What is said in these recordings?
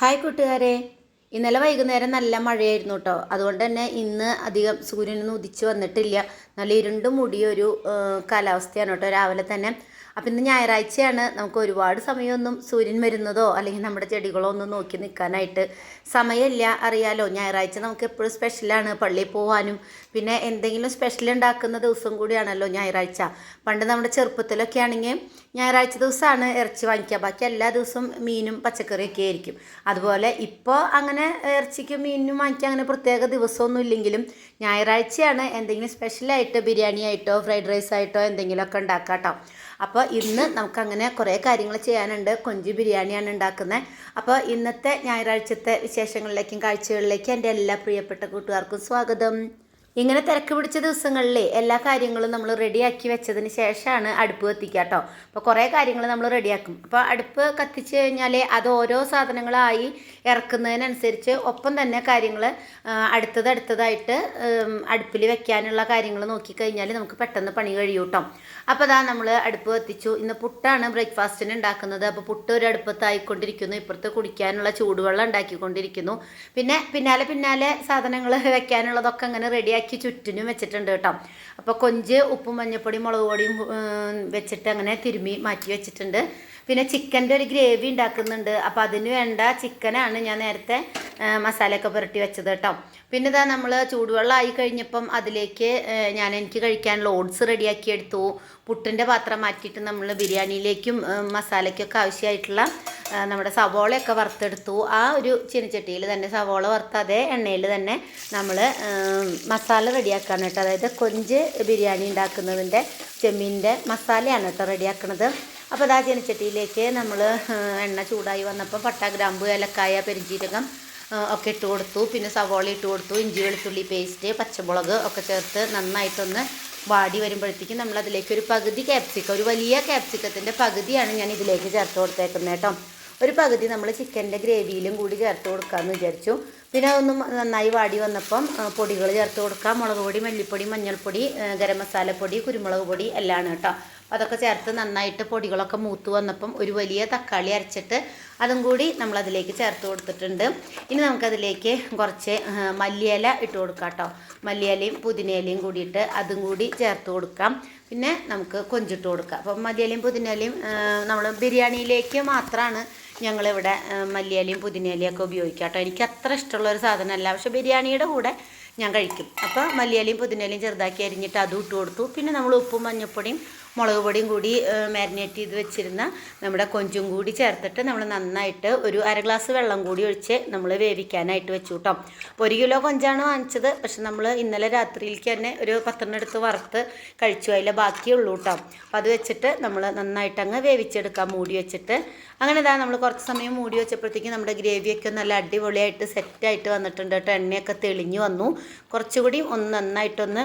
Hi കൂട്ടുകാരെ. ഇന്നലെ വൈകുന്നേരം നല്ല മഴയായിരുന്നു കേട്ടോ അതുകൊണ്ട് തന്നെ ഇന്ന് അധികം സൂര്യനൊന്നും ഉദിച്ച് വന്നിട്ടില്ല. നല്ല ഇരുണ്ട് മുടിയൊരു കാലാവസ്ഥയാണ് കേട്ടോ രാവിലെ തന്നെ. അപ്പം ഇന്ന് ഞായറാഴ്ചയാണ്. നമുക്ക് ഒരുപാട് സമയമൊന്നും സൂര്യൻ വരുന്നതോ അല്ലെങ്കിൽ നമ്മുടെ ചെടികളോ ഒന്നും നോക്കി നിൽക്കാനായിട്ട് സമയമില്ല. അറിയാലോ ഞായറാഴ്ച നമുക്ക് എപ്പോഴും സ്പെഷ്യലാണ് പള്ളിയിൽ പോകാനും പിന്നെ എന്തെങ്കിലും സ്പെഷ്യൽ ഉണ്ടാക്കുന്ന ദിവസം കൂടിയാണല്ലോ ഞായറാഴ്ച. പണ്ട് നമ്മുടെ ചെറുപ്പത്തിലൊക്കെ ആണെങ്കിൽ ഞായറാഴ്ച ദിവസമാണ് ഇറച്ചി വാങ്ങിക്കുക. ബാക്കി എല്ലാ ദിവസവും മീനും പച്ചക്കറിയൊക്കെ ആയിരിക്കും. അതുപോലെ ഇപ്പോൾ അങ്ങനെ ഇറച്ചിക്കും മീനും വാങ്ങിക്കാൻ അങ്ങനെ പ്രത്യേക ദിവസമൊന്നും ഇല്ലെങ്കിലും ഞായറാഴ്ചയാണ് എന്തെങ്കിലും സ്പെഷ്യലായിട്ട് ബിരിയാണി ആയിട്ടോ ഫ്രൈഡ് റൈസ് ആയിട്ടോ എന്തെങ്കിലുമൊക്കെ ഉണ്ടാക്കാം കേട്ടോ. അപ്പോൾ ഇന്ന് നമുക്കങ്ങനെ കുറേ കാര്യങ്ങൾ ചെയ്യാനുണ്ട്. കൊഞ്ച് ബിരിയാണിയാണ് ഉണ്ടാക്കുന്നത്. അപ്പോൾ ഇന്നത്തെ ഞായറാഴ്ചത്തെ വിശേഷങ്ങളിലേക്കും കാഴ്ചകളിലേക്കും എന്റെ എല്ലാ പ്രിയപ്പെട്ട കൂട്ടുകാർക്കും സ്വാഗതം. ഇങ്ങനെ തിരക്ക് പിടിച്ച ദിവസങ്ങളിലെ എല്ലാ കാര്യങ്ങളും നമ്മൾ റെഡിയാക്കി വെച്ചതിന് ശേഷമാണ് അടുപ്പ് കത്തിക്കുക കേട്ടോ. അപ്പോൾ കുറേ കാര്യങ്ങൾ നമ്മൾ റെഡിയാക്കും. അപ്പോൾ അടുപ്പ് കത്തിച്ച് കഴിഞ്ഞാൽ അത് ഓരോ സാധനങ്ങളായി ഇറക്കുന്നതിനനുസരിച്ച് ഒപ്പം തന്നെ കാര്യങ്ങൾ അടുത്തത് അടുത്തതായിട്ട് അടുപ്പിൽ വെക്കാനുള്ള കാര്യങ്ങൾ നോക്കിക്കഴിഞ്ഞാൽ നമുക്ക് പെട്ടെന്ന് പണി കഴിയും കേട്ടോ. അപ്പോൾ അതാ നമ്മൾ അടുപ്പ് കത്തിച്ചു. ഇന്ന് പുട്ടാണ് ബ്രേക്ക്ഫാസ്റ്റിന് ഉണ്ടാക്കുന്നത്. അപ്പോൾ പുട്ട് ഒരു അടുപ്പത്തായിക്കൊണ്ടിരിക്കുന്നു. ഇപ്പുറത്ത് കുടിക്കാനുള്ള ചൂടുവെള്ളം ഉണ്ടാക്കിക്കൊണ്ടിരിക്കുന്നു. പിന്നെ പിന്നാലെ പിന്നാലെ സാധനങ്ങൾ വെക്കാനുള്ളതൊക്കെ അങ്ങനെ റെഡിയാക്കി ചുറ്റിനും വെച്ചിട്ടുണ്ട് കേട്ടോ. അപ്പോൾ കൊഞ്ച് ഉപ്പും മഞ്ഞപ്പൊടിയും മുളക് പൊടിയും വെച്ചിട്ട് അങ്ങനെ തിരുമ്മി മാറ്റി വെച്ചിട്ടുണ്ട്. പിന്നെ ചിക്കന്റെ ഒരു ഗ്രേവി ഉണ്ടാക്കുന്നുണ്ട്. അപ്പോൾ അതിന് വേണ്ട ചിക്കനാണ് ഞാൻ നേരത്തെ മസാലയൊക്കെ പുരട്ടി വെച്ചത് കേട്ടോ. പിന്നെ ഇതാ നമ്മൾ ചൂടുവെള്ളം ആയി കഴിഞ്ഞപ്പം അതിലേക്ക് ഞാൻ എനിക്ക് കഴിക്കാനുള്ള ഓട്സ് റെഡിയാക്കി എടുത്തു. പുട്ടിന്റെ പാത്രം മാറ്റിയിട്ട് നമ്മൾ ബിരിയാണിയിലേക്കും മസാലയ്ക്കൊക്കെ ആവശ്യമായിട്ടുള്ള നമ്മുടെ സവോളയൊക്കെ വറുത്തെടുത്തു. ആ ഒരു ചീനച്ചട്ടിയിൽ തന്നെ സവോള വറുത്ത അതേ എണ്ണയിൽ തന്നെ നമ്മൾ മസാല റെഡിയാക്കാണ് കേട്ടോ. അതായത് കൊഞ്ച് ബിരിയാണി ഉണ്ടാക്കുന്നതിന്റെ ചെമ്മീന്റെ മസാലയാണ് കേട്ടോ റെഡിയാക്കണത്. അപ്പോൾ അതാ ചീനച്ചട്ടിയിലേക്ക് നമ്മൾ എണ്ണ ചൂടായി വന്നപ്പോൾ പട്ട ഗ്രാമ്പു ഏലക്കായ പെരിഞ്ചീരകം ഒക്കെ ഇട്ട് കൊടുത്തു. പിന്നെ സവോള ഇട്ട് കൊടുത്തു ഇഞ്ചി വെളുത്തുള്ളി പേസ്റ്റ് പച്ചമുളക് ഒക്കെ ചേർത്ത് നന്നായിട്ടൊന്ന് വാടി വരുമ്പോഴത്തേക്കും നമ്മൾ അതിലേക്ക് ഒരു പകുതി ക്യാപ്സിക്കം ഒരു വലിയ ക്യാപ്സിക്കത്തിന്റെ പകുതിയാണ് ഞാൻ ഇതിലേക്ക് ചേർത്ത് കൊടുത്തേക്കുന്നത് കേട്ടോ. ഒരു പകുതി നമ്മൾ ചിക്കന്റെ ഗ്രേവിയിലും കൂടി ചേർത്ത് കൊടുക്കാമെന്ന് വിചാരിച്ചു. പിന്നെ ഒന്ന് നന്നായി വാടി വന്നപ്പം പൊടികൾ ചേർത്ത് കൊടുക്കാം. മുളക് പൊടി മല്ലിപ്പൊടി മഞ്ഞൾപ്പൊടി ഗരം മസാലപ്പൊടി കുരുമുളക് പൊടി എല്ലാം കേട്ടോ. അതൊക്കെ ചേർത്ത് നന്നായിട്ട് പൊടികളൊക്കെ മൂത്ത് വന്നപ്പം ഒരു വലിയ തക്കാളി അരച്ചിട്ട് അതും കൂടി നമ്മളതിലേക്ക് ചേർത്ത് കൊടുത്തിട്ടുണ്ട്. ഇനി നമുക്കതിലേക്ക് കുറച്ച് മല്ലിയില ഇട്ട് കൊടുക്കാം കേട്ടോ മല്ലിയിലയും പുതിനയിലയും കൂടിയിട്ട് അതും കൂടി ചേർത്ത് കൊടുക്കാം. പിന്നെ നമുക്ക് കൊഞ്ചിട്ട് കൊടുക്കാം. അപ്പം മല്ലിയിലയും പുതിനയിലയും നമ്മൾ ബിരിയാണിയിലേക്ക് മാത്രമാണ് ഞങ്ങളിവിടെ മല്ലിയിലയും പുതിനയിലയും ഒക്കെ ഉപയോഗിക്കുക കേട്ടോ എനിക്ക് അത്ര ഇഷ്ടമുള്ള ഒരു സാധനമല്ല. പക്ഷേ ബിരിയാണിയുടെ കൂടെ ഞാൻ കഴിക്കും. അപ്പോൾ മല്ലിയിലയും പുതിനയിലയും ചെറുതാക്കി അരിഞ്ഞിട്ട് അതും ഇട്ട് കൊടുത്തു. പിന്നെ നമ്മൾ ഉപ്പും മഞ്ഞൾപ്പൊടിയും മുളക് പൊടിയും കൂടി മാരിനേറ്റ് ചെയ്ത് വെച്ചിരുന്ന നമ്മുടെ കൊഞ്ചും കൂടി ചേർത്തിട്ട് നമ്മൾ നന്നായിട്ട് ഒരു അര ഗ്ലാസ് വെള്ളം കൂടി ഒഴിച്ച് നമ്മൾ വേവിക്കാനായിട്ട് വെച്ചു കേട്ടോ ഒരു കിലോ കൊഞ്ചാണ് വാങ്ങിച്ചത്. പക്ഷെ നമ്മൾ ഇന്നലെ രാത്രിയിലേക്ക് തന്നെ ഒരു പത്തെണ്ണം എടുത്ത് വറുത്ത് കഴിച്ചു. അതിലെ ബാക്കിയുള്ളൂ കേട്ടോ അപ്പോൾ അത് വെച്ചിട്ട് നമ്മൾ നന്നായിട്ട് അങ്ങ് വേവിച്ചെടുക്കാം. മൂടി വെച്ചിട്ട് അങ്ങനെ ഇതാ നമ്മൾ കുറച്ച് സമയം മൂടി വെച്ചപ്പോഴത്തേക്കും നമ്മുടെ ഗ്രേവിയൊക്കെ നല്ല അടിപൊളിയായിട്ട് സെറ്റായിട്ട് വന്നിട്ടുണ്ട് കേട്ടോ എണ്ണയൊക്കെ തെളിഞ്ഞു വന്നു. കുറച്ചുകൂടി ഒന്ന് നന്നായിട്ടൊന്ന്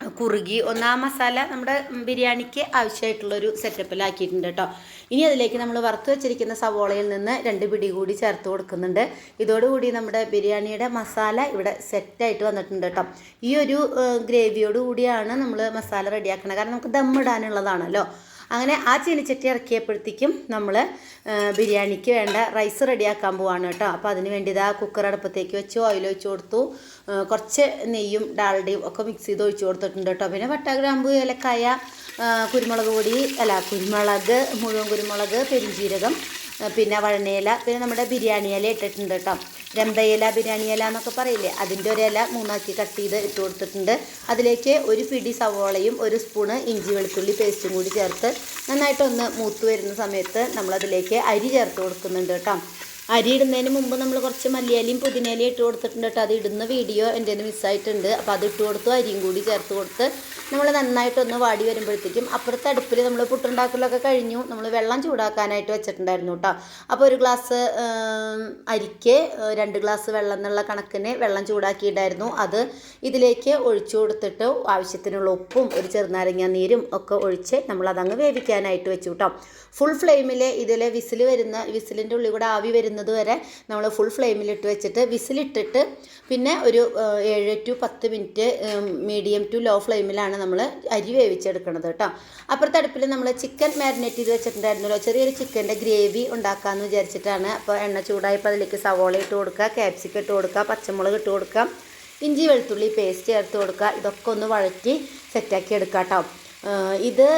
കുറുകി. ഒന്നാം മസാല നമ്മുടെ ബിരിയാണിക്ക് ആവശ്യമായിട്ടുള്ളൊരു സെറ്റപ്പിലാക്കിയിട്ടുണ്ട് കേട്ടോ. ഇനി അതിലേക്ക് നമ്മൾ വറുത്ത് വെച്ചിരിക്കുന്ന സവോളയിൽ നിന്ന് രണ്ട് പിടി കൂടി ചേർത്ത് കൊടുക്കുന്നുണ്ട്. ഇതോടുകൂടി നമ്മുടെ ബിരിയാണിയുടെ മസാല ഇവിടെ സെറ്റായിട്ട് വന്നിട്ടുണ്ട് കേട്ടോ. ഈ ഒരു ഗ്രേവിയോടുകൂടിയാണ് ഗ്രേവിയോട് കൂടിയാണ് നമ്മൾ മസാല റെഡിയാക്കുന്നത് കാരണം നമുക്ക് ദമ്മിടാനുള്ളതാണല്ലോ അങ്ങനെ ആ ചീനിച്ചട്ടി ഇറക്കിയപ്പോഴത്തേക്കും നമ്മൾ ബിരിയാണിക്ക് വേണ്ട റൈസ് റെഡിയാക്കാൻ പോവാണ് കേട്ടോ. അപ്പോൾ അതിന് വേണ്ടി ഇതാ കുക്കർ അടുപ്പത്തേക്ക് വെച്ചു ഓയിൽ ഒഴിച്ച് കൊടുത്തു. കുറച്ച് നെയ്യും ഡാൽഡിയും ഒക്കെ മിക്സ് ചെയ്ത് ഒഴിച്ച് കൊടുത്തിട്ടുണ്ട് കേട്ടോ. പിന്നെ വട്ട ഗ്രാമ്പു ഏലക്കായ ആ, കുരുമുളക് പൊടി അല്ല കുരുമുളക് മുഴുവൻ കുരുമുളക് പെരുംജീരകം പിന്നെ വഴനയില പിന്നെ നമ്മുടെ ബിരിയാണി ഇല ഇട്ടിട്ടുണ്ട് കേട്ടോ. രമ്പയില ബിരിയാണി ഇല എന്നൊക്കെ പറയില്ലേ? അതിന്റെ ഒരു ഇല മൂന്നാക്കി കട്ട് ചെയ്ത് ഇട്ട് കൊടുത്തിട്ടുണ്ട്. അതിലേക്ക് ഒരു പിടി സവോളയും ഒരു സ്പൂണ് ഇഞ്ചി വെളുത്തുള്ളി പേസ്റ്റും കൂടി ചേർത്ത് നന്നായിട്ടൊന്ന് മൂത്ത് വരുന്ന സമയത്ത് നമ്മളതിലേക്ക് അരി ചേർത്ത് കൊടുക്കുന്നുണ്ട് കേട്ടോ. അരി ഇടുന്നതിന് മുമ്പ് നമ്മൾ കുറച്ച് മല്ലിയാലിയും പുതിനയിലയും ഇട്ട് കൊടുത്തിട്ടുണ്ട് കേട്ടോ. അത് ഇടുന്ന വീഡിയോ എന്റെ മിസ്സായിട്ടുണ്ട് അപ്പോൾ അത് ഇട്ട് കൊടുത്തു അരിയും കൂടി ചേർത്ത് കൊടുത്ത് നമ്മൾ നന്നായിട്ടൊന്ന് വാടി വരുമ്പോഴത്തേക്കും അപ്പുറത്തെ അടുപ്പിൽ നമ്മൾ പുട്ടുണ്ടാക്കലൊക്കെ കഴിഞ്ഞു. നമ്മൾ വെള്ളം ചൂടാക്കാനായിട്ട് വെച്ചിട്ടുണ്ടായിരുന്നു കേട്ടോ. അപ്പോൾ ഒരു ഗ്ലാസ് അരിക്ക് രണ്ട് ഗ്ലാസ് വെള്ളം എന്നുള്ള കണക്കിന് വെള്ളം ചൂടാക്കിയിട്ടായിരുന്നു. അത് ഇതിലേക്ക് ഒഴിച്ചു കൊടുത്തിട്ട് ആവശ്യത്തിനുള്ള ഉപ്പും ഒരു ചെറുനാരങ്ങ നീരും ഒക്കെ ഒഴിച്ച് നമ്മൾ അതങ്ങ് വേവിക്കാനായിട്ട് വെച്ചു കേട്ടോ. ഫുൾ ഫ്ലെയിമിൽ ഇതിൽ വിസിൽ വരുന്ന വിസിലിന്റെ ഉള്ളിൽ കൂടെ ആവി വരുന്ന വരുന്നത് വരെ നമ്മൾ ഫുൾ ഫ്ലെയിമിലിട്ട് വെച്ചിട്ട് വിസിലിട്ടിട്ട് പിന്നെ ഒരു ഏഴ് ടു പത്ത് മിനിറ്റ് മീഡിയം ടു ലോ ഫ്ലെയിമിലാണ് നമ്മൾ അരി വേവിച്ചെടുക്കുന്നത് കേട്ടോ. അപ്പുറത്തെ അടുപ്പിൽ നമ്മൾ ചിക്കൻ മാരിനേറ്റ് ചെയ്ത് വെച്ചിട്ടുണ്ടായിരുന്നല്ലോ. ചെറിയൊരു ചിക്കന്റെ ഗ്രേവി ഉണ്ടാക്കാമെന്ന് വിചാരിച്ചിട്ടാണ്. അപ്പോൾ എണ്ണ ചൂടായപ്പോൾ അതിലേക്ക് സവോള ഇട്ട് കൊടുക്കുക ക്യാപ്സിക്കം ഇട്ട് കൊടുക്കുക പച്ചമുളക് ഇട്ട് കൊടുക്കുക ഇഞ്ചി വെളുത്തുള്ളി പേസ്റ്റ് ചേർത്ത് കൊടുക്കുക. ഇതൊക്കെ ഒന്ന് വഴറ്റി സെറ്റാക്കി എടുക്കാം കേട്ടോ. ഇത്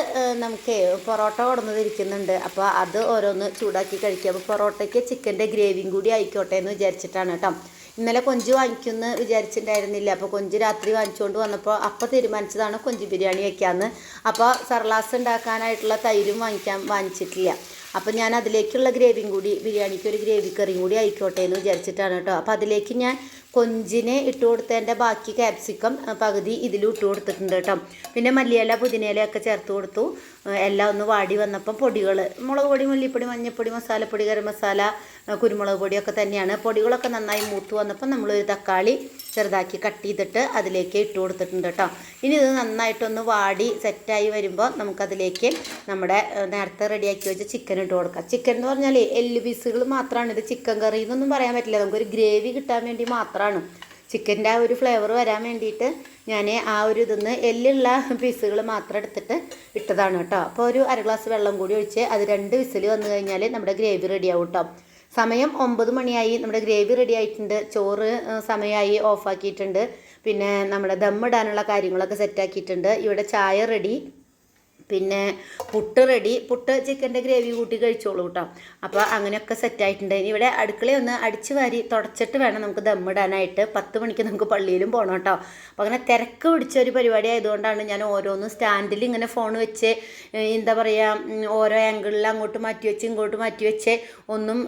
നമുക്ക് പൊറോട്ട കൊടുന്നതിരിക്കുന്നുണ്ട് അപ്പോൾ അത് ഓരോന്ന് ചൂടാക്കി കഴിക്കുക അപ്പോൾ പൊറോട്ടയ്ക്ക് ചിക്കന്റെ ഗ്രേവിയും കൂടി ആയിക്കോട്ടെ എന്ന് വിചാരിച്ചിട്ടാണ് കേട്ടോ. ഇന്നലെ കൊഞ്ച് വാങ്ങിക്കുമെന്ന് വിചാരിച്ചിട്ടുണ്ടായിരുന്നില്ല. അപ്പോൾ കൊഞ്ച് രാത്രി വാങ്ങിച്ചുകൊണ്ട് വന്നപ്പോൾ അപ്പോൾ തീരുമാനിച്ചതാണ് കൊഞ്ച് ബിരിയാണി വയ്ക്കാമെന്ന് അപ്പോൾ സർലാസ് ഉണ്ടാക്കാനായിട്ടുള്ള തൈരും വാങ്ങിക്കാൻ വാങ്ങിച്ചിട്ടില്ല. അപ്പോൾ ഞാൻ അതിലേക്കുള്ള ഗ്രേവിയും കൂടി ബിരിയാണിക്ക് ഒരു ഗ്രേവി കറിയും കൂടി ആയിക്കോട്ടെ എന്ന് വിചാരിച്ചിട്ടാണ് കേട്ടോ. അപ്പോൾ അതിലേക്ക് ഞാൻ കൊഞ്ചിനെ ഇട്ട് കൊടുത്തതിന്റെ ബാക്കി ക്യാപ്സിക്കം പകുതി ഇതിലും ഇട്ട് കൊടുത്തിട്ടുണ്ട് കേട്ടോ. പിന്നെ മല്ലിയില പുതിനയിലൊക്കെ ചേർത്ത് കൊടുത്തു. എല്ലാം ഒന്ന് വാടി വന്നപ്പം പൊടികൾ മുളക് പൊടി മല്ലിപ്പൊടി മഞ്ഞൾപ്പൊടി മസാലപ്പൊടി ഗരം മസാല കുരുമുളക് പൊടിയൊക്കെ തന്നെയാണ്. പൊടികളൊക്കെ നന്നായി മൂത്ത് വന്നപ്പം നമ്മളൊരു തക്കാളി ചെറുതാക്കി കട്ട് ചെയ്തിട്ട് അതിലേക്ക് ഇട്ട് കൊടുത്തിട്ടുണ്ട് കേട്ടോ. ഇനി ഇത് നന്നായിട്ടൊന്ന് വാടി സെറ്റായി വരുമ്പോൾ നമുക്കതിലേക്ക് നമ്മുടെ നേരത്തെ റെഡിയാക്കി വെച്ച ചിക്കൻ ഇട്ട് കൊടുക്കാം. ചിക്കൻ എന്ന് പറഞ്ഞാൽ എല്ല് പീസുകൾ മാത്രമാണ് ഇത് ചിക്കൻ കറി എന്നൊന്നും പറയാൻ പറ്റില്ല. നമുക്കൊരു ഗ്രേവി കിട്ടാൻ വേണ്ടി മാത്രമാണ് ചിക്കന്റെ ആ ഒരു ഫ്ലേവർ വരാൻ വേണ്ടിയിട്ട് ഞാൻ ആ ഒരു ഇതിന്ന് എല്ലുള്ള പീസുകൾ മാത്രം എടുത്തിട്ട് ഇട്ടതാണ് കേട്ടോ. അപ്പോൾ ഒരു അര ഗ്ലാസ് വെള്ളം കൂടി ഒഴിച്ച് അത് രണ്ട് വിസിൽ വന്നു കഴിഞ്ഞാൽ നമ്മുടെ ഗ്രേവി റെഡിയാവും കേട്ടോ. സമയം ഒമ്പത് മണിയായി. നമ്മുടെ ഗ്രേവി റെഡി ആയിട്ടുണ്ട്. ചോറ് സമയമായി ഓഫാക്കിയിട്ടുണ്ട് പിന്നെ നമ്മുടെ ദമ്മിടാനുള്ള കാര്യങ്ങളൊക്കെ സെറ്റാക്കിയിട്ടുണ്ട് ഇവിടെ ചായ റെഡി പിന്നെ പുട്ട് റെഡി പുട്ട് ചിക്കന്റെ ഗ്രേവി കൂട്ടി കഴിച്ചോളൂ കേട്ടോ അപ്പോൾ അങ്ങനെയൊക്കെ സെറ്റായിട്ടുണ്ട് ഇനി ഇവിടെ അടുക്കളയൊന്ന് അടിച്ച് വാരി തുടച്ചിട്ട് വേണം നമുക്ക് ദമ്മിടാനായിട്ട് പത്ത് മണിക്ക് നമുക്ക് പള്ളിയിലും പോകണം കേട്ടോ അപ്പോൾ അങ്ങനെ തിരക്ക് പിടിച്ച ഒരു പരിപാടി ആയതുകൊണ്ടാണ് ഞാൻ ഓരോന്നും സ്റ്റാൻഡിൽ ഇങ്ങനെ ഫോൺ വെച്ച് എന്താ പറയുക ഓരോ ആംഗിളിൽ അങ്ങോട്ട് മാറ്റി വെച്ച് ഇങ്ങോട്ട് മാറ്റി വെച്ച് ഒന്നും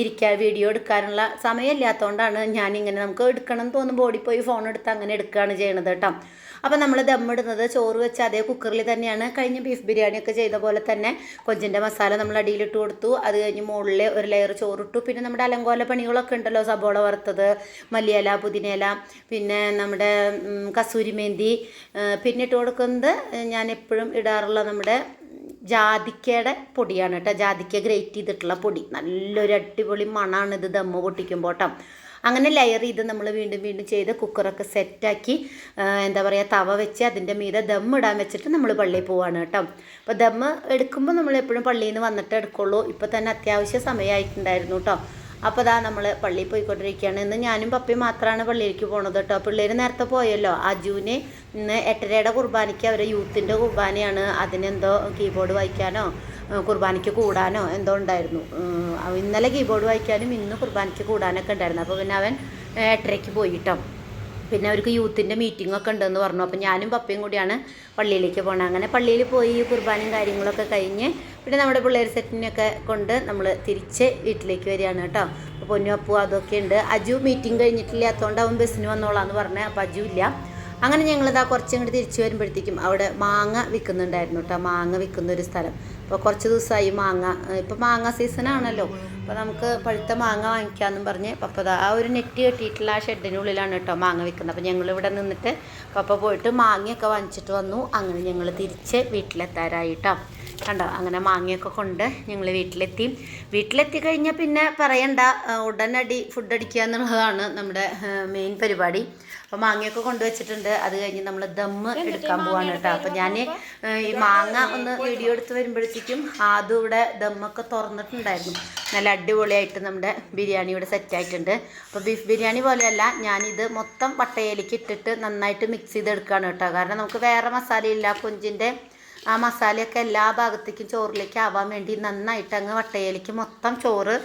ഇരിക്കാൻ വീഡിയോ എടുക്കാനുള്ള സമയമില്ലാത്തതുകൊണ്ടാണ് ഞാനിങ്ങനെ നമുക്ക് എടുക്കണം തോന്നുമ്പോൾ ഓടിപ്പോയി ഫോൺ എടുത്ത് അങ്ങനെ എടുക്കുകയാണ് ചെയ്യണത് കേട്ടോ അപ്പോൾ നമ്മൾ ദമ്മിടുന്നത് ചോറ് വെച്ച് അതേ കുക്കറിൽ തന്നെയാണ് കഴിഞ്ഞ ബീഫ് ബിരിയാണി ഒക്കെ ചെയ്ത പോലെ തന്നെ കൊഞ്ചിന്റെ മസാല നമ്മൾ അടിയിലിട്ട് കൊടുത്തു. അത് കഴിഞ്ഞ് മുകളിൽ ഒരു ലെയർ ചോറിട്ടു. പിന്നെ നമ്മുടെ അലങ്കോല പണികളൊക്കെ ഉണ്ടല്ലോ സബോള വറുത്തത് മല്ലിയില പുതിനയില പിന്നെ നമ്മുടെ കസൂരിമേന്തി കസൂരി മേന്തി പിന്നെ ഇട്ട് കൊടുക്കുന്നത് ഞാൻ എപ്പോഴും ഇടാറുള്ള നമ്മുടെ ജാതിക്കയുടെ പൊടിയാണ് കേട്ടോ. ജാതിക്ക ഗ്രേറ്റ് ചെയ്തിട്ടുള്ള പൊടി. നല്ലൊരു അടിപൊളി മണമാണ് ഇത് ദമ്മ് പൊട്ടിക്കുമ്പോൾ അങ്ങനെ ലെയർ ചെയ്ത് നമ്മൾ വീണ്ടും വീണ്ടും ചെയ്ത് കുക്കറൊക്കെ സെറ്റാക്കി എന്താ പറയുക തവ വെച്ച് അതിന്റെ മീതെ ദം ഇടാൻ വെച്ചിട്ട് നമ്മൾ പള്ളിയിൽ പോവാണ് കേട്ടോ. അപ്പോൾ ദം എടുക്കുമ്പോൾ നമ്മൾ എപ്പോഴും പള്ളിയിൽ നിന്ന് വന്നിട്ട് എടുക്കുള്ളൂ. ഇപ്പോൾ തന്നെ അത്യാവശ്യ സമയമായിട്ടുണ്ടായിരുന്നു കേട്ടോ. അപ്പോൾ അതാ നമ്മൾ പള്ളിയിൽ പോയിക്കൊണ്ടിരിക്കുകയാണ്. ഇന്ന് ഞാനും പപ്പി മാത്രമാണ് പള്ളിയിലേക്ക് പോണത് കേട്ടോ. പിള്ളേർ നേരത്തെ പോയല്ലോ. അജുവിന് ഇന്ന് എട്ടരയുടെ കുർബാനയ്ക്ക് അവരെ യൂത്തിന്റെ കുർബാനയാണ്. അതിനെന്തോ കീബോർഡ് വായിക്കാനോ കുർബാനയ്ക്ക് കൂടാനോ എന്തോ ഉണ്ടായിരുന്നു. ഇന്നലെ കീബോർഡ് വായിക്കാനും ഇന്ന് കുർബാനയ്ക്ക് കൂടാനൊക്കെ ഉണ്ടായിരുന്നു. അപ്പോൾ പിന്നെ അവൻ എട്ടരയ്ക്ക് പോയിട്ടോ പിന്നെ അവർക്ക് യൂത്തിന്റെ മീറ്റിംഗ് ഒക്കെ ഉണ്ടെന്ന് പറഞ്ഞു. അപ്പോൾ ഞാനും പപ്പയും കൂടിയാണ് പള്ളിയിലേക്ക് പോകണം അങ്ങനെ പള്ളിയിൽ പോയി കുർബാനയും കാര്യങ്ങളൊക്കെ കഴിഞ്ഞ് പിന്നെ നമ്മുടെ പിള്ളേർ സെറ്റിനൊക്കെ കൊണ്ട് നമ്മൾ തിരിച്ച് വീട്ടിലേക്ക് വരികയാണ് കേട്ടോ അപ്പോൾ പൊന്നു അപ്പു അതൊക്കെ ഉണ്ട്. അജു മീറ്റിംഗ് കഴിഞ്ഞിട്ടില്ലാത്തതുകൊണ്ട് അവൻ ബസ്സിന് വന്നോളാം എന്ന് പറഞ്ഞത് അപ്പോൾ അജു ഇല്ല. അങ്ങനെ ഞങ്ങളിതാ കുറച്ചും ഇങ്ങോട്ട് തിരിച്ചു വരുമ്പോഴത്തേക്കും അവിടെ മാങ്ങ വിൽക്കുന്നുണ്ടായിരുന്നു കേട്ടോ മാങ്ങ വിൽക്കുന്ന ഒരു സ്ഥലം. അപ്പോൾ കുറച്ച് ദിവസമായി മാങ്ങ ഇപ്പോൾ മാങ്ങ സീസണാണല്ലോ അപ്പോൾ നമുക്ക് പഴുത്ത മാങ്ങ വാങ്ങിക്കാമെന്നും പറഞ്ഞ് പപ്പ ആ ഒരു നെറ്റ് കെട്ടിയിട്ടുള്ള ആ ഷെഡിനുള്ളിലാണ് കേട്ടോ മാങ്ങ വിൽക്കുന്നത്. അപ്പോൾ ഞങ്ങളിവിടെ നിന്നിട്ട് പപ്പ പോയിട്ട് മാങ്ങയൊക്കെ വാങ്ങിച്ചിട്ട് വന്നു. അങ്ങനെ ഞങ്ങൾ തിരിച്ച് വീട്ടിലെത്താറായി കേട്ടോ കണ്ടോ? അങ്ങനെ മാങ്ങയൊക്കെ കൊണ്ട് ഞങ്ങൾ വീട്ടിലെത്തി. വീട്ടിലെത്തി കഴിഞ്ഞാൽ പിന്നെ പറയണ്ട ഉടനടി ഫുഡ് അടിക്കുക എന്നുള്ളതാണ് നമ്മുടെ മെയിൻ പരിപാടി. അപ്പോൾ മാങ്ങയൊക്കെ കൊണ്ടുവച്ചിട്ടുണ്ട്. അത് കഴിഞ്ഞ് നമ്മൾ ദമ്മ് എടുക്കാൻ പോവാണ് കേട്ടോ. അപ്പൊ ഞാൻ ഈ മാങ്ങ ഒന്ന് വീഡിയോ എടുത്ത് വരുമ്പോഴത്തേക്കും ആദ്യം ഇവിടെ ദമ്മൊക്കെ തുറന്നിട്ടുണ്ടായിരുന്നു. നല്ല അടിപൊളിയായിട്ട് നമ്മുടെ ബിരിയാണി ഇവിടെ സെറ്റായിട്ടുണ്ട് അപ്പോൾ ബീഫ് ബിരിയാണി പോലെയല്ല ഞാനിത് മൊത്തം വട്ടയിലേക്ക് ഇട്ടിട്ട് നന്നായിട്ട് മിക്സ് ചെയ്തെടുക്കുകയാണ് കേട്ടോ. കാരണം നമുക്ക് വേറെ മസാലയില്ല കൊഞ്ചിന്റെ ആ മസാലയൊക്കെ എല്ലാ ഭാഗത്തേക്കും ചോറിലേക്ക് ആവാൻ വേണ്ടി നന്നായിട്ട് അങ്ങ് വട്ടയിലേക്ക് മൊത്തം ചോറ്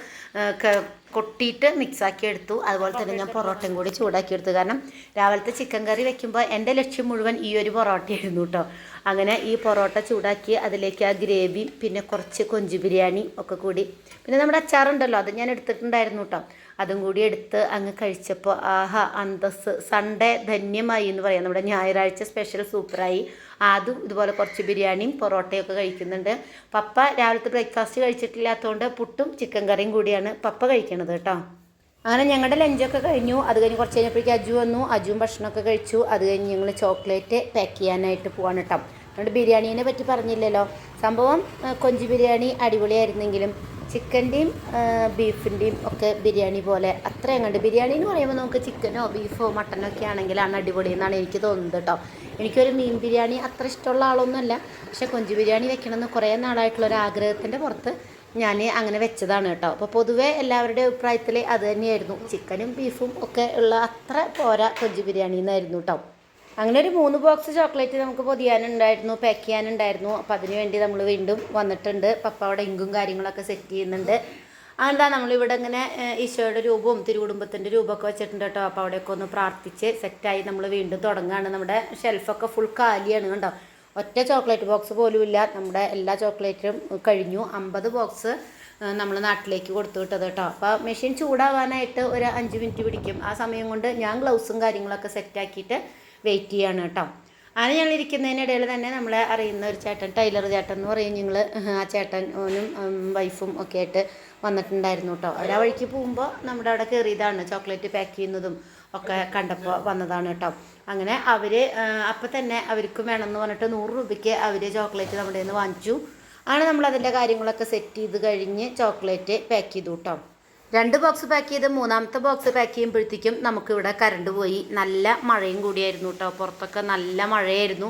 കൊട്ടിയിട്ട് മിക്സാക്കി എടുത്തു. അതുപോലെ തന്നെ ഞാൻ പൊറോട്ടയും കൂടി ചൂടാക്കി എടുത്തു. കാരണം രാവിലത്തെ ചിക്കൻ കറി വെക്കുമ്പോൾ എന്റെ ലക്ഷ്യം മുഴുവൻ ഈ ഒരു പൊറോട്ടയായിരുന്നു കേട്ടോ. അങ്ങനെ ഈ പൊറോട്ട ചൂടാക്കി അതിലേക്ക് ആ ഗ്രേവി പിന്നെ കുറച്ച് കൊഞ്ച് ബിരിയാണി ഒക്കെ കൂടി. പിന്നെ നമ്മുടെ അച്ചാറുണ്ടല്ലോ അത് ഞാൻ എടുത്തിട്ടുണ്ടായിരുന്നു കേട്ടോ. അതും കൂടി എടുത്ത് അങ്ങ് കഴിച്ചപ്പോൾ ആഹാ അന്തസ് സൺഡേ ധന്യമായി എന്ന് പറയാം. നമ്മുടെ ഞായറാഴ്ച സ്പെഷ്യൽ സൂപ്പറായി. അതും ഇതുപോലെ കുറച്ച് ബിരിയാണിയും പൊറോട്ടയൊക്കെ കഴിക്കുന്നുണ്ട്. പപ്പ രാവിലത്തെ ബ്രേക്ക്ഫാസ്റ്റ് കഴിച്ചിട്ടില്ലാത്തതുകൊണ്ട് പുട്ടും ചിക്കൻ കറിയും കൂടിയാണ് പപ്പ കഴിക്കണത് കേട്ടോ. അങ്ങനെ ഞങ്ങളുടെ ലഞ്ചൊക്കെ കഴിഞ്ഞു. അത് കഴിഞ്ഞ് കുറച്ച് കഴിഞ്ഞപ്പോഴേക്കും അജു വന്നു. അജുവും ഭക്ഷണമൊക്കെ കഴിച്ചു. അത് കഴിഞ്ഞ് ഞങ്ങൾ ചോക്ലേറ്റ് പാക്ക് ചെയ്യാനായിട്ട് പോവാണ് കേട്ടോ. അതുകൊണ്ട് ബിരിയാണീനെ പറ്റി പറഞ്ഞില്ലല്ലോ. സംഭവം കൊഞ്ച് ബിരിയാണി അടിപൊളിയായിരുന്നെങ്കിലും ചിക്കന്റെയും ബീഫിന്റെയും ഒക്കെ ബിരിയാണി പോലെ അത്ര കണ്ട് ബിരിയാണി എന്ന് പറയുമ്പോൾ നമുക്ക് ചിക്കനോ ബീഫോ മട്ടനോ ഒക്കെ ആണെങ്കിലാണ് അടിപൊളി എന്നാണ് എനിക്ക് തോന്നുന്നത് കേട്ടോ. എനിക്കൊരു മീൻ ബിരിയാണി അത്ര ഇഷ്ടമുള്ള ആളൊന്നുമല്ല. പക്ഷേ കൊഞ്ച് ബിരിയാണി വെക്കണമെന്ന് കുറേ നാളായിട്ടുള്ള ഒരു ആഗ്രഹത്തിന്റെ പുറത്ത് ഞാൻ അങ്ങനെ വെച്ചതാണ് കേട്ടോ. അപ്പോൾ പൊതുവേ എല്ലാവരുടെ അഭിപ്രായത്തിൽ അത് തന്നെയായിരുന്നു. ചിക്കനും ബീഫും ഒക്കെ ഉള്ള അത്ര പോരാ കൊഞ്ച് ബിരിയാണി എന്നായിരുന്നു കേട്ടോ അങ്ങനെ ഒരു മൂന്ന് ബോക്സ് ചോക്ലേറ്റ് നമുക്ക് പൊതിയാനുണ്ടായിരുന്നു പാക്ക് ചെയ്യാനുണ്ടായിരുന്നു. അപ്പോൾ അതിന് വേണ്ടി നമ്മൾ വീണ്ടും വന്നിട്ടുണ്ട്. പപ്പ അവിടെ ഇങ്കും കാര്യങ്ങളൊക്കെ സെറ്റ് ചെയ്യുന്നുണ്ട്. അതെന്താ നമ്മളിവിടെ ഇങ്ങനെ ഈശോയുടെ രൂപവും തിരുകുടുംബത്തിന്റെ രൂപമൊക്കെ വെച്ചിട്ടുണ്ട് കേട്ടോ അപ്പോൾ അവിടെയൊക്കെ ഒന്ന് പ്രാർത്ഥിച്ച് സെറ്റായി നമ്മൾ വീണ്ടും തുടങ്ങുകയാണ് നമ്മുടെ ഷെൽഫൊക്കെ ഫുൾ കാലിയാണ് കണ്ടോ. ഒറ്റ ചോക്ലേറ്റ് ബോക്സ് പോലുമില്ല. നമ്മുടെ എല്ലാ ചോക്ലേറ്റും കഴിഞ്ഞു. അമ്പത് ബോക്സ് നമ്മൾ നാട്ടിലേക്ക് കൊടുത്തു വിട്ടത് കേട്ടോ. അപ്പോൾ മെഷീൻ ചൂടാവാനായിട്ട് ഒരു അഞ്ച് മിനിറ്റ് പിടിക്കും. ആ സമയം കൊണ്ട് ഞാൻ ഗ്ലൗസും കാര്യങ്ങളൊക്കെ സെറ്റാക്കിയിട്ട് വെയിറ്റ് ചെയ്യാണ് കേട്ടോ. അങ്ങനെ ഞങ്ങൾ ഇരിക്കുന്നതിനിടയിൽ തന്നെ നമ്മളെ അറിയുന്ന ഒരു ചേട്ടൻ ടൈലർ ചേട്ടൻ എന്ന് പറയും. ഞങ്ങൾ ആ ചേട്ടനും വൈഫും ഒക്കെ ആയിട്ട് വന്നിട്ടുണ്ടായിരുന്നു കേട്ടോ. അവർ ആ വഴിക്ക് പോകുമ്പോൾ നമ്മുടെ അവിടെ കയറിയതാണ് ചോക്ലേറ്റ് പാക്ക് ചെയ്യുന്നതും ഒക്കെ കണ്ടപ്പോൾ വന്നതാണ് കേട്ടോ. അങ്ങനെ അവർ അപ്പം തന്നെ അവർക്കും വേണമെന്ന് പറഞ്ഞിട്ട് നൂറ് രൂപയ്ക്ക് അവർ ചോക്ലേറ്റ് നമ്മുടെ നിന്ന് വാങ്ങിച്ചു. ആണ് നമ്മൾ അതിന്റെ കാര്യങ്ങളൊക്കെ സെറ്റ് ചെയ്ത് കഴിഞ്ഞ് ചോക്ലേറ്റ് പാക്ക് ചെയ്തു കേട്ടോ രണ്ട് ബോക്സ് പാക്ക് ചെയ്ത് മൂന്നാമത്തെ ബോക്സ് പാക്ക് ചെയ്യുമ്പോഴത്തേക്കും നമുക്കിവിടെ കറണ്ട് പോയി. നല്ല മഴയും കൂടിയായിരുന്നു കേട്ടോ പുറത്തൊക്കെ നല്ല മഴയായിരുന്നു.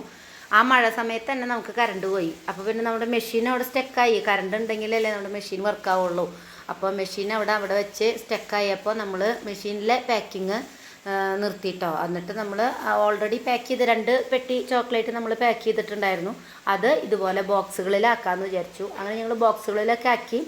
ആ മഴ സമയത്ത് തന്നെ നമുക്ക് കറണ്ട് പോയി. അപ്പോൾ പിന്നെ നമ്മുടെ മെഷീൻ അവിടെ സ്റ്റെക്കായി കറണ്ട് ഉണ്ടെങ്കിലല്ലേ നമ്മുടെ മെഷീൻ വർക്ക് ആവുള്ളൂ. അപ്പോൾ മെഷീൻ അവിടെ അവിടെ വെച്ച് സ്റ്റക്കായപ്പോൾ നമ്മൾ മെഷീനിലെ പാക്കിങ് നിർത്തിയിട്ടോ എന്നിട്ട് നമ്മൾ ഓൾറെഡി പാക്ക് ചെയ്ത് രണ്ട് പെട്ടി ചോക്ലേറ്റ് നമ്മൾ പാക്ക് ചെയ്തിട്ടുണ്ടായിരുന്നു. അത് ഇതുപോലെ ബോക്സുകളിലാക്കാമെന്ന് വിചാരിച്ചു. അങ്ങനെ ഞങ്ങൾ ബോക്സുകളിലൊക്കെ ആക്കി.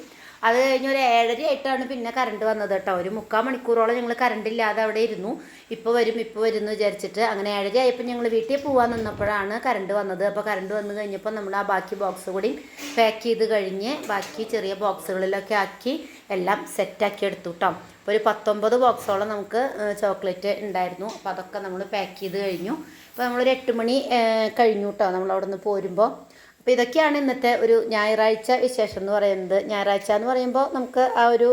അത് കഴിഞ്ഞ് ഒരു ഏഴര ആയിട്ടാണ് പിന്നെ കറണ്ട് വന്നത് കേട്ടോ. ഒരു മുക്കാൽ മണിക്കൂറോളം ഞങ്ങൾ കറണ്ട് ഇല്ലാതെ അവിടെ ഇരുന്നു. ഇപ്പോൾ വരും ഇപ്പോൾ വരും എന്ന് വിചാരിച്ചിട്ട്. അങ്ങനെ ഏഴര ആയപ്പോൾ ഞങ്ങൾ വീട്ടിൽ പോകാൻ നിന്നപ്പോഴാണ് കറണ്ട് വന്നത്. അപ്പോൾ കറണ്ട് വന്നു കഴിഞ്ഞപ്പോൾ നമ്മൾ ആ ബാക്കി ബോക്സ് കൂടി പാക്ക് ചെയ്ത് കഴിഞ്ഞ് ബാക്കി ചെറിയ ബോക്സുകളിലൊക്കെ ആക്കി എല്ലാം സെറ്റാക്കി എടുത്തു കേട്ടോ അപ്പോൾ ഒരു പത്തൊമ്പത് ബോക്സോളം നമുക്ക് ചോക്ലേറ്റ് ഉണ്ടായിരുന്നു. അപ്പോൾ അതൊക്കെ നമ്മൾ പാക്ക് ചെയ്ത് കഴിഞ്ഞു. അപ്പോൾ നമ്മളൊരു എട്ട് മണി കഴിഞ്ഞു കേട്ടോ നമ്മൾ അവിടെ നിന്ന് പോരുമ്പോൾ അപ്പോൾ ഇതൊക്കെയാണ് ഇന്നത്തെ ഒരു ഞായറാഴ്ച വിശേഷം എന്ന് പറയുന്നത്. ഞായറാഴ്ച എന്ന് പറയുമ്പോൾ നമുക്ക് ആ ഒരു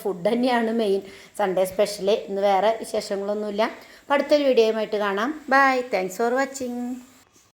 ഫുഡ് തന്നെയാണ് മെയിൻ സൺഡേ സ്പെഷ്യൽ ഇന്ന് വേറെ വിശേഷങ്ങളൊന്നുമില്ല. അപ്പോൾ അടുത്തൊരു വീഡിയോയുമായിട്ട് കാണാം. Bye thanks for watching